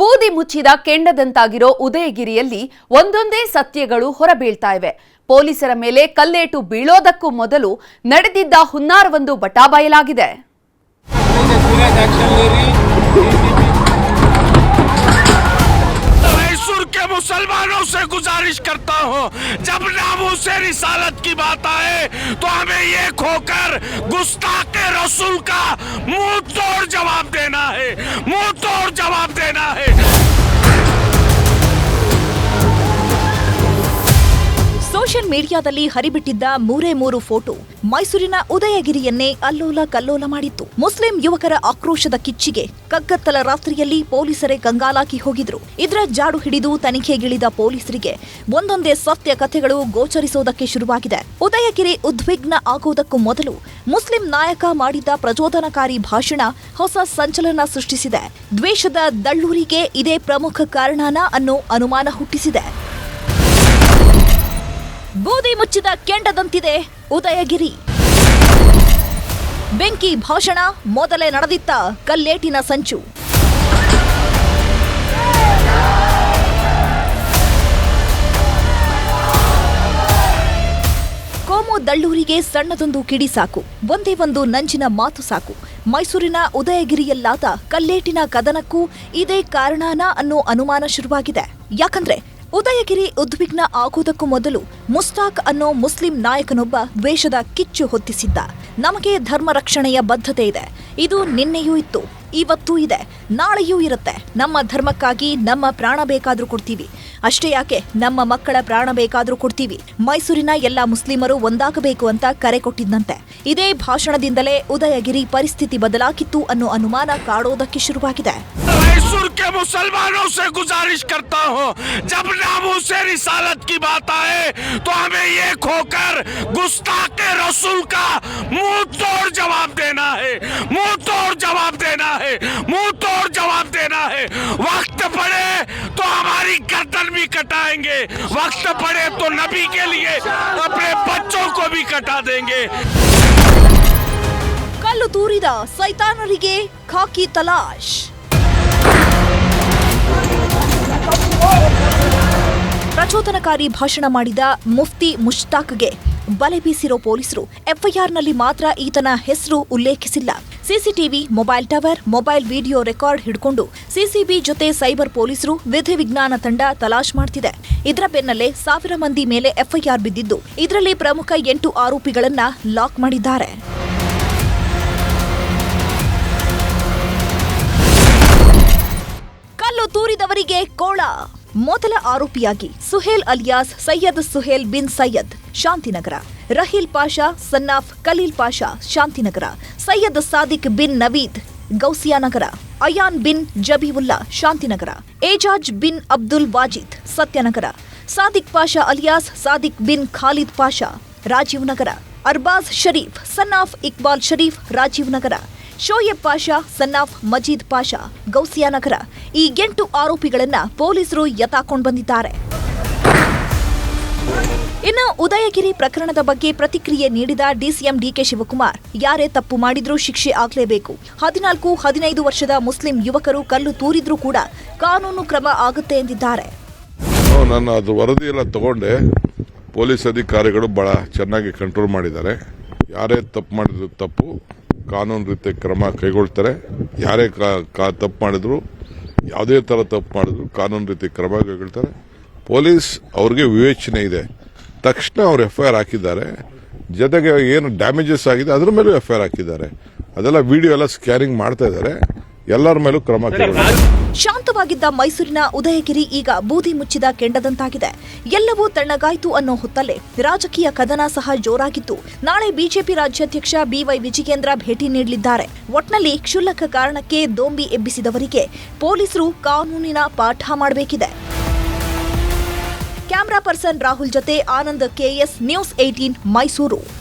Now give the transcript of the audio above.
ಬೂದಿ ಮುಚ್ಚಿದ ಕೆಂಡದಂತಾಗಿರೋ ಉದಯಗಿರಿಯಲ್ಲಿ ಒಂದೊಂದೇ ಸತ್ಯಗಳು ಹೊರಬೀಳ್ತಾ ಇವೆ ಪೊಲೀಸರ ಮೇಲೆ ಕಲ್ಲೇಟು ಬೀಳೋದಕ್ಕೂ ಮೊದಲು ನಡೆದಿದ್ದ ಹುನ್ನಾರವೊಂದು ಬಟಾಬಯಲಾಗಿದೆ मैसूर के मुसलमानों से गुजारिश करता हूँ जब नामों से रिसालत की बात आए तो हमें ये खोकर गुस्ताख रसूल का मुंह तोड़ जवाब देना है मुंह तोड़ ಸೋಷಿಯಲ್ ಮೀಡಿಯಾದಲ್ಲಿ ಹರಿಬಿಟ್ಟಿದ್ದ ಮೂರೇ ಮೂರು ಫೋಟೋ ಮೈಸೂರಿನ ಉದಯಗಿರಿಯನ್ನೇ ಅಲ್ಲೋಲ ಕಲ್ಲೋಲ ಮಾಡಿತ್ತು. ಮುಸ್ಲಿಂ ಯುವಕರ ಆಕ್ರೋಶದ ಕಿಚ್ಚಿಗೆ ಕಗ್ಗತ್ತಲ ರಾತ್ರಿಯಲ್ಲಿ ಪೊಲೀಸರೇ ಕಂಗಾಲಾಕಿ ಹೋಗಿದ್ರು. ಇದರ ಜಾಡು ಹಿಡಿದು ತನಿಖೆಗಿಳಿದ ಪೊಲೀಸರಿಗೆ ಒಂದೊಂದೇ ಸತ್ಯ ಕಥೆಗಳು ಗೋಚರಿಸೋದಕ್ಕೆ ಶುರುವಾಗಿದೆ. ಉದಯಗಿರಿ ಉದ್ವಿಗ್ನ ಆಗೋದಕ್ಕೂ ಮೊದಲು ಮುಸ್ಲಿಂ ನಾಯಕ ಮಾಡಿದ್ದ ಪ್ರಚೋದನಕಾರಿ ಭಾಷಣ ಹೊಸ ಸಂಚಲನ ಸೃಷ್ಟಿಸಿದೆ. ದ್ವೇಷದ ದಳ್ಳೂರಿಗೆ ಇದೇ ಪ್ರಮುಖ ಕಾರಣನಾ ಅನ್ನೋ ಅನುಮಾನ ಹುಟ್ಟಿಸಿದೆ. ಬೂದಿ ಮುಚ್ಚಿದ ಕೆಂಡದಂತಿದೆ ಉದಯಗಿರಿ. ಬೆಂಕಿ ಭಾಷಣ ಮೊದಲೇ ನಡೆದಿತ್ತ ಕಲ್ಲೇಟಿನ ಸಂಚು. ಕೋಮು ದಳ್ಳೂರಿಗೆ ಸಣ್ಣದೊಂದು ಕಿಡಿ ಸಾಕು, ಒಂದೇ ಒಂದು ನಂಜಿನ ಮಾತು ಸಾಕು. ಮೈಸೂರಿನ ಉದಯಗಿರಿಯಲ್ಲಾದ ಕಲ್ಲೇಟಿನ ಕದನಕ್ಕೂ ಇದೇ ಕಾರಣನಾ ಅನ್ನೋ ಅನುಮಾನ ಶುರುವಾಗಿದೆ. ಯಾಕಂದ್ರೆ ಉದಯಗಿರಿ ಉದ್ವಿಗ್ನ ಆಗೋದಕ್ಕೂ ಮೊದಲು ಮುಸ್ತಾಕ್ ಅನ್ನೋ ಮುಸ್ಲಿಂ ನಾಯಕನೊಬ್ಬ ದ್ವೇಷದ ಕಿಚ್ಚು ಹೊತ್ತಿಸಿದ್ದ. ನಮಗೆ ಧರ್ಮ ರಕ್ಷಣೆಯ ಬದ್ಧತೆ ಇದೆ. ಇದು ನಿನ್ನೆಯೂ ಇತ್ತು. ಇವತ್ತೂ ಇದೆ. ನಾಳೆಯೂ ಇರುತ್ತೆ. ನಮ್ಮ ಧರ್ಮಕ್ಕಾಗಿ ನಮ್ಮ ಪ್ರಾಣ ಬೇಕಾದರೂ ಕೊಡ್ತೀವಿ. ಅಷ್ಟೇ ಯಾಕೆ ನಮ್ಮ ಮಕ್ಕಳ ಪ್ರಾಣ ಬೇಕಾದ್ರೂ ಕೊಡ್ತೀವಿ ಮೈಸೂರಿನ ಎಲ್ಲ ಮುಸ್ಲಿಮರು ಒಂದಾಗಬೇಕು ಅಂತ ಕರೆ ಕೊಟ್ಟಿದ್ದಂತೆ ಇದೇ ಭಾಷಣದಿಂದಲೇ ಉದಯಗಿರಿ ಪರಿಸ್ಥಿತಿ ಬದಲಾಗಿತ್ತು ಅನ್ನೋ ಅನುಮಾನ ಕಾಡೋದಕ್ಕೆ ಶುರುವಾಗಿದೆ मैसूर के मुसलमानों से गुजारिश करता हूँ जब नामों से रिसालत की बात आए तो हमें ये खोकर गुस्ताख रसूल का मुंह तोड़ जवाब देना है कटाएंगे वक्त पड़े तो नबी के लिए अपने बच्चों को भी कटा देंगे ಕಲ್ಲು ತೂರಿದ ಸೈತಾನರಿಗೆ ಖಾಕಿ ತಲಾಶ್ ಪ್ರಚೋದನಕಾರಿ ಭಾಷಣ ಮಾಡಿದ ಮುಫ್ತಿ ಮುಷ್ತಾಕ್ಗೆ ಬಲೆ ಬೀಸಿರೋ ಪೊಲೀಸರು ಎಫ್ಐಆರ್ನಲ್ಲಿ ಮಾತ್ರ ಈತನ ಹೆಸರು ಉಲ್ಲೇಖಿಸಿಲ್ಲ CCTV, mobile tower, mobile video record ಹಿಡ್ಕೊಂಡು ಸಿಸಿಬಿ ಜೊತೆ ಸೈಬರ್ ಪೊಲೀಸರು ವಿಧಿವಿಜ್ಞಾನ ತಂಡ ತಲಾಶ್ ಮಾಡ್ತಿದೆ. ಇದರ ಬೆನ್ನಲ್ಲೇ ಸಾವಿರ ಮಂದಿ ಮೇಲೆ ಎಫ್ಐಆರ್ ಬಿದ್ದಿದ್ದು, ಇದರಲ್ಲಿ ಪ್ರಮುಖ ಎಂಟು ಆರೋಪಿಗಳನ್ನ ಲಾಕ್ ಮಾಡಿದ್ದಾರೆ. ಕಲ್ಲು ತೂರಿದವರಿಗೆ ಕೋಳ ಮೊದಲ ಆರೋಪಿಯಾಗಿ ಸುಹೇಲ್ ಅಲಿಯಾಸ್, ಸೈಯದ್ ಸುಹೇಲ್ ಬಿನ್ Syed, Shantinagar. Raheel Pasha, son of Khaleel Pasha, Shantinagar. Syed Sadiq ಬಿನ್ ನವೀದ್, ಗೌಸಿಯಾನಗರ. ಅಯಾನ್ ಬಿನ್ ಜಬೀವುಲ್ಲಾ, ಶಾಂತಿನಗರ. ಏಜಾಜ್ ಬಿನ್ Abdul Wajid, Sathyanagar. Sadiq Pasha alias, Sadiq bin Khalid Pasha Rajiv Nagar Arbaz Sharif, son of Iqbal Sharif Rajiv Nagar Shoaib Pasha, son of, Majeed Pasha Gousianagar ಈ ಎಂಟು ಆರೋಪಿಗಳನ್ನ ಪೊಲೀಸರು ಯತಾಕೊಂಡು ಬಂದಿದ್ದಾರೆ. ಇನ್ನು ಉದಯಗಿರಿ ಪ್ರಕರಣದ ಬಗ್ಗೆ ಪ್ರತಿಕ್ರಿಯೆ ನೀಡಿದ ಡಿಸಿಎಂ ಡಿಕೆ ಶಿವಕುಮಾರ್, ಯಾರೇ ತಪ್ಪು ಮಾಡಿದ್ರೂ ಶಿಕ್ಷೆ ಆಗಲೇಬೇಕು. ಹದಿನಾಲ್ಕು, ಹದಿನೈದು ವರ್ಷದ ಮುಸ್ಲಿಂ ಯುವಕರು ಕಲ್ಲು ತೂರಿದ್ರೂ ಕೂಡ ಕಾನೂನು ಕ್ರಮ ಆಗುತ್ತೆ ಎಂದಿದ್ದಾರೆ. ನಾನು ಅದು ವರದಿ ಎಲ್ಲ ತಗೊಂಡೆ. ಪೊಲೀಸ್ ಅಧಿಕಾರಿಗಳು ಬಹಳ ಚೆನ್ನಾಗಿ ಕಂಟ್ರೋಲ್ ಮಾಡಿದ್ದಾರೆ. ಯಾರೇ ತಪ್ಪು ಮಾಡಿದ್ರು ತಪ್ಪು. ಕಾನೂನು ರೀತಿ ಕ್ರಮ ಕೈಗೊಳ್ತಾರೆ. ಯಾರೇ ತಪ್ಪು ಮಾಡಿದ್ರು, ಯಾವುದೇ ಥರ ತಪ್ಪು ಮಾಡಿದ್ರು ಕಾನೂನು ರೀತಿ ಕ್ರಮ ಕೈಗೊಳ್ತಾರೆ. ಪೊಲೀಸ್ ಅವ್ರಿಗೆ ವಿವೇಚನೆ ಇದೆ. ತಕ್ಷಣ ಅವ್ರು ಎಫ್ ಐ ಆರ್ ಹಾಕಿದ್ದಾರೆ. ಜೊತೆಗೆ ಏನು ಡ್ಯಾಮೇಜಸ್ ಆಗಿದೆ, ಅದ್ರ ಮೇಲೂ ಎಫ್ ಐ ಆರ್ ಹಾಕಿದ್ದಾರೆ. ಅದೆಲ್ಲ ವಿಡಿಯೋ ಎಲ್ಲ ಸ್ಕ್ಯಾನಿಂಗ್ ಮಾಡ್ತಾ ಇದ್ದಾರೆ. ಎಲ್ಲರ ಮೇಲೂ ಕ್ರಮ ಶಾಂತವಾಗಿದ್ದ ಮೈಸೂರಿನ ಉದಯಗಿರಿ ಈಗ ಬೂದಿ ಮುಚ್ಚಿದ ಕೆಂಡದಂತಾಗಿದೆ. ಎಲ್ಲವೂ ತಣ್ಣಗಾಯ್ತು ಅನ್ನೋ ಹೊತ್ತಲ್ಲೇ ರಾಜಕೀಯ ಕದನ ಸಹ ಜೋರಾಗಿತ್ತು. ನಾಳೆ ಬಿಜೆಪಿ ರಾಜ್ಯಾಧ್ಯಕ್ಷ ಬಿವೈ ವಿಜಯೇಂದ್ರ ಭೇಟಿ ನೀಡಲಿದ್ದಾರೆ. ಒಟ್ನಲ್ಲಿ ಕ್ಷುಲ್ಲಕ ಕಾರಣಕ್ಕೆ ದೋಂಬಿ ಎಬ್ಬಿಸಿದವರಿಗೆ ಪೊಲೀಸರು ಕಾನೂನಿನ ಪಾಠ ಮಾಡಬೇಕಿದೆ. ಕ್ಯಾಮರಾ ಪರ್ಸನ್ ರಾಹುಲ್ ಜೊತೆ Anand KS news eighteen Mysuru.